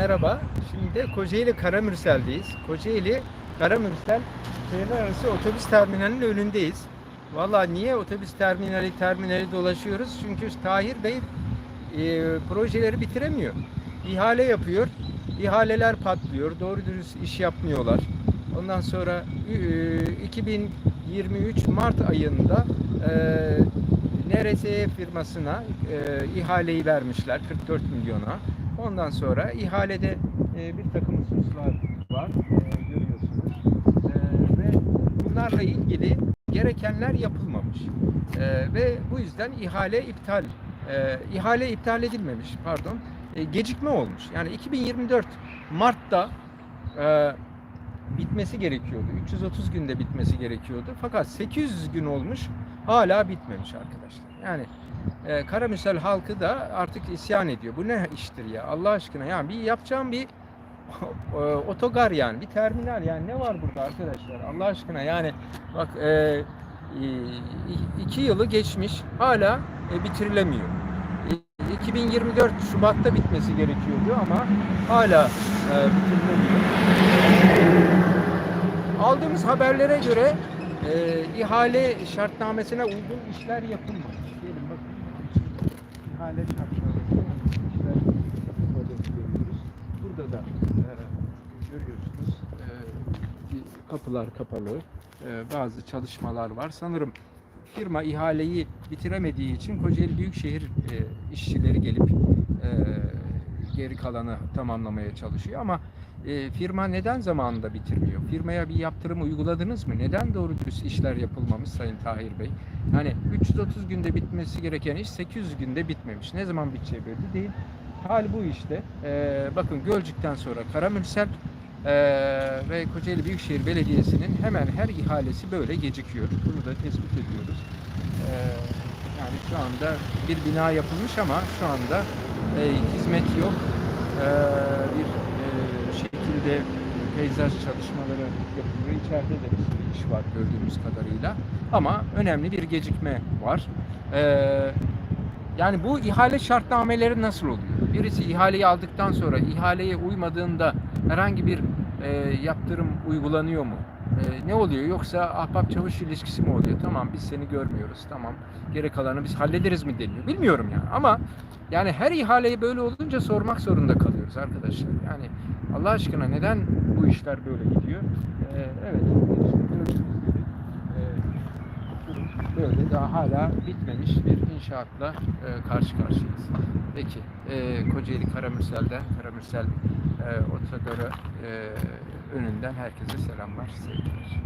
merhaba. Şimdi de Kocaeli Karamürsel'deyiz. Kocaeli Karamürsel şehirler arası otobüs terminalinin önündeyiz. Valla niye otobüs terminali terminali dolaşıyoruz? Çünkü Tahir Bey e, projeleri bitiremiyor. İhale yapıyor. İhaleler patlıyor. Doğru dürüst iş yapmıyorlar. Ondan sonra e, 2023 Mart ayında e, NRSE firmasına e, ihaleyi vermişler 44 milyona. Ondan sonra ihalede e, bir takım hususlar var e, görüyorsunuz. E, ve bunlarla ilgili gerekenler yapılmamış. E, ve bu yüzden ihale iptal e, ihale iptal edilmemiş pardon e, gecikme olmuş. Yani 2024 Mart'ta e, bitmesi gerekiyordu. 330 günde bitmesi gerekiyordu. Fakat 800 gün olmuş hala bitmemiş arkadaşlar. Yani e, Karamürsel halkı da artık isyan ediyor. Bu ne iştir ya Allah aşkına yani bir yapacağım bir e, otogar yani bir terminal yani ne var burada arkadaşlar Allah aşkına yani bak e, e, iki yılı geçmiş hala e, bitirilemiyor. E, 2024 Şubat'ta bitmesi gerekiyordu ama hala e, bitirilemiyor. Aldığımız haberlere göre e, ihale şartnamesine uygun işler yapılmamış. Uygun işler yapılmadığını görüyoruz. Burada da e, görüyorsunuz e, kapılar kapalı. E, bazı çalışmalar var. Sanırım firma ihaleyi bitiremediği için Kocaeli Büyükşehir e, işçileri gelip e, geri kalanı tamamlamaya çalışıyor ama e, firma neden zamanında bitirmiyor? Firmaya bir yaptırım uyguladınız mı? Neden doğru dürüst işler yapılmamış Sayın Tahir Bey? Yani 330 günde bitmesi gereken iş 800 günde bitmemiş. Ne zaman biteceği belli değil. Hal bu işte. E, bakın Gölcük'ten sonra Karamürsel e, ve Kocaeli Büyükşehir Belediyesi'nin hemen her ihalesi böyle gecikiyor. Bunu da tespit ediyoruz. E, yani şu anda bir bina yapılmış ama şu anda e, hizmet yok. E, bir e, şekilde peyzaj çalışmaları yapılıyor. İçeride de bir sürü iş var gördüğümüz kadarıyla. Ama önemli bir gecikme var. E, yani bu ihale şartnameleri nasıl oluyor? Birisi ihaleyi aldıktan sonra ihaleye uymadığında herhangi bir e, yaptırım uygulanıyor mu? E, ne oluyor? Yoksa ahbap çavuş ilişkisi mi oluyor? Tamam biz seni görmüyoruz. Tamam geri kalanı biz hallederiz mi deniyor? Bilmiyorum yani ama yani her ihaleyi böyle olunca sormak zorunda kalıyoruz arkadaşlar. Yani Allah aşkına neden bu işler böyle gidiyor? E, evet. e, böyle daha hala bitmemiş bir inşaatla e, karşı karşıyayız. Peki e, Kocaeli Karamürsel'den Karamürsel e, Otogarı e, önünden herkese selamlar, sevgiler.